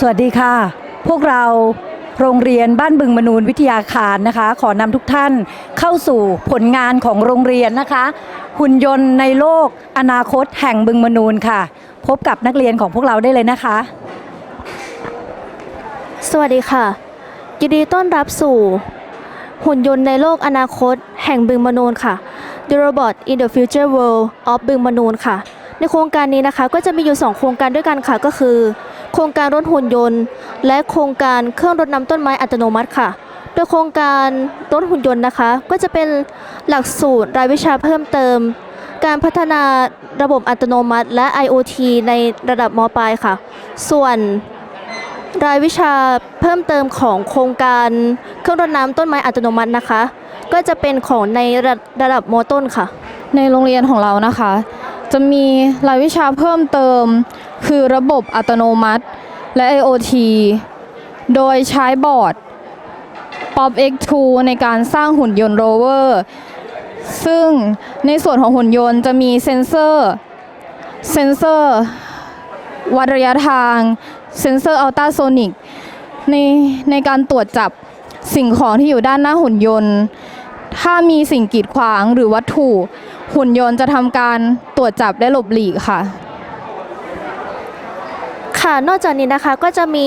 สวัสดีค่ะ พวกเราโรงเรียนบ้านบึงมนูนวิทยาคารนะคะ ขอนำทุกท่านเข้าสู่ผลงานของโรงเรียนนะคะ หุ่นยนต์ในโลกอนาคตแห่งบึงมนูนค่ะ พบกับนักเรียนของพวกเราได้เลยนะคะ สวัสดีค่ะ ยินดีต้อนรับสู่ หุ่นยนต์ในโลกอนาคต แห่งบึงมนูนค่ะ The Robot in the Future World of บึงมนูนค่ะ ในโครงการนี้นะคะก็จะมีอยู่ 2 โครงการด้วยกันค่ะก็คือ โครงการรถหุ่นยนต์ และโครงการเครื่องรดน้ำต้นไม้อัตโนมัติค่ะ โดยโครงการรถหุ่นยนต์นะคะ ก็จะเป็นหลักสูตรรายวิชาเพิ่มเติม การพัฒนาระบบอัตโนมัติ และ IoT ในระดับมปลายค่ะ ส่วนรายวิชาเพิ่มเติมของโครงการเครื่องรดน้ำต้นไม้อัตโนมัตินะคะ ก็จะเป็นของในระระดับมต้นค่ะ ในโรงเรียนของเรานะคะ จะมีรายวิชาเพิ่มเติม คือระบบอัตโนมัติ และ IoT โดยใช้บอร์ด POP X2 ในการสร้างหุ่นยนต์โรเวอร์ ซึ่งในส่วนของหุ่นยนต์จะมีเซ็นเซอร์เซ็นเซอร์วัดระยะทางเซ็นเซอร์อัลตราโซนิกในในการตรวจจับสิ่งของที่อยู่ด้านหน้าหุ่นยนต์ ถ้ามีสิ่งกีดขวางหรือวัตถุ หุ่นยนต์จะทำการตรวจจับและหลบหลีกค่ะ ค่ะ นอกจากนี้นะคะก็จะมี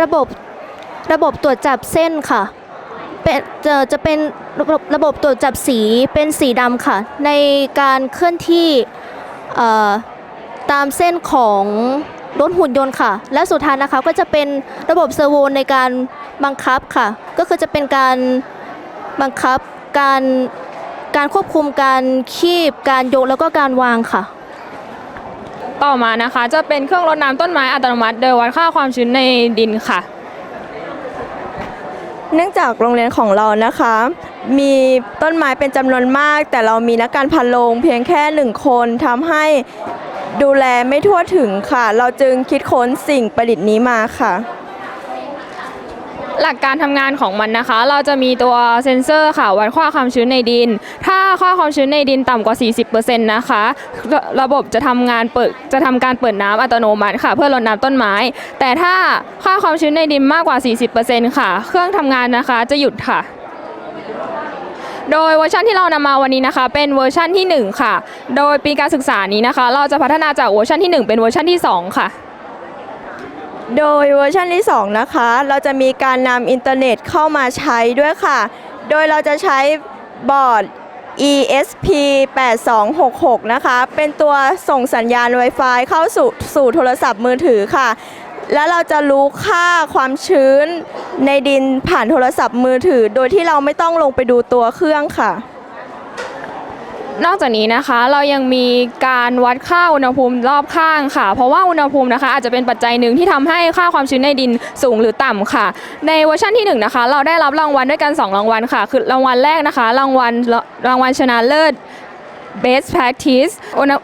ระบบระบบตรวจจับเส้นค่ะเป็นจะจะเป็นระบบระบบตรวจจับสีเป็นสีดำค่ะ ในการเคลื่อนที่ตามเส้นของรถหุ่นยนต์ค่ะ และสุดท้ายนะคะก็จะเป็นระบบเซอร์โวในการบังคับค่ะ ก็คือจะเป็นการบังคับการ การควบคุมการคีบ การยกแล้วก็การวางค่ะ ต่อมานะคะ จะเป็นเครื่องรดน้ำต้นไม้อัตโนมัติโดยวัดค่าความชื้นในดินค่ะ เนื่องจากโรงเรียนของเรานะคะ มีต้นไม้เป็นจำนวนมาก แต่เรามีนักการพันโรงเพียงแค่หนึ่งคนทำให้ดูแลไม่ทั่วถึงค่ะ เราจึงคิดค้นสิ่งประดิษฐ์นี้มาค่ะ หลักการทำงานของมันนะคะ เราจะมีตัวเซ็นเซอร์ค่ะวัดค่าความชื้นในดิน ถ้าค่าความชื้นในดินต่ำกว่า 40%นะคะ ระบบจะทำงานเปิดจะทำการเปิดน้ำอัตโนมัติค่ะ เพื่อรดน้ำต้นไม้ แต่ถ้าค่าความชื้นในดินมากกว่า 40%ค่ะ เครื่องทำงานนะคะจะหยุดค่ะโดยเวอร์ชันที่เรานำมาวันนี้นะคะ เป็นเวอร์ชันที่ 1 ค่ะ โดยปีการศึกษานี้นะคะ เราจะพัฒนาจากเวอร์ชันที่ 1 เป็นเวอร์ชันที่ 2 ค่ะ โดยเวอร์ชันที่ 2 นะคะ เราจะมีการนำอินเทอร์เน็ตเข้ามาใช้ด้วยค่ะ โดยเราจะใช้บอร์ด ESP 8266 นะคะ เป็นตัวส่งสัญญาณ Wi-Fi เข้าสู่สู่โทรศัพท์มือถือค่ะ แล้วเราจะรู้ค่าความชื้นในดินผ่านโทรศัพท์มือถือ โดยที่เราไม่ต้องลงไปดูตัวเครื่องค่ะ นอกจากนี้นะคะเรายังมีการวัดค่าอุณหภูมิรอบข้างค่ะ เพราะว่าอุณหภูมินะคะ อาจจะเป็นปัจจัยหนึ่งที่ทำให้ค่าความชื้นในดินสูงหรือต่ำค่ะ ในเวอร์ชันที่1นนะคะ เราได้รับรางวัลด้วยกัน 2 รางวัลค่ะ คือรางวัลแรกนะคะ รางวัลรางวัลชนะเลิศ Best Practice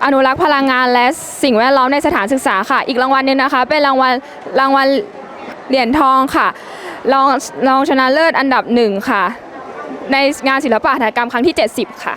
อนุรักษ์พลังงานและสิ่งแวดล้อมในสถานศึกษาค่ะ อีกรางวัลหนึงนะคะ เป็นรางวัลรางวัลเหรียญทองค่ะรองรองชนะเลิศอันดับหนึ่งค่ะ ในงานศิลปะหัตถกรรมครั้งที่ 70 ค่ะ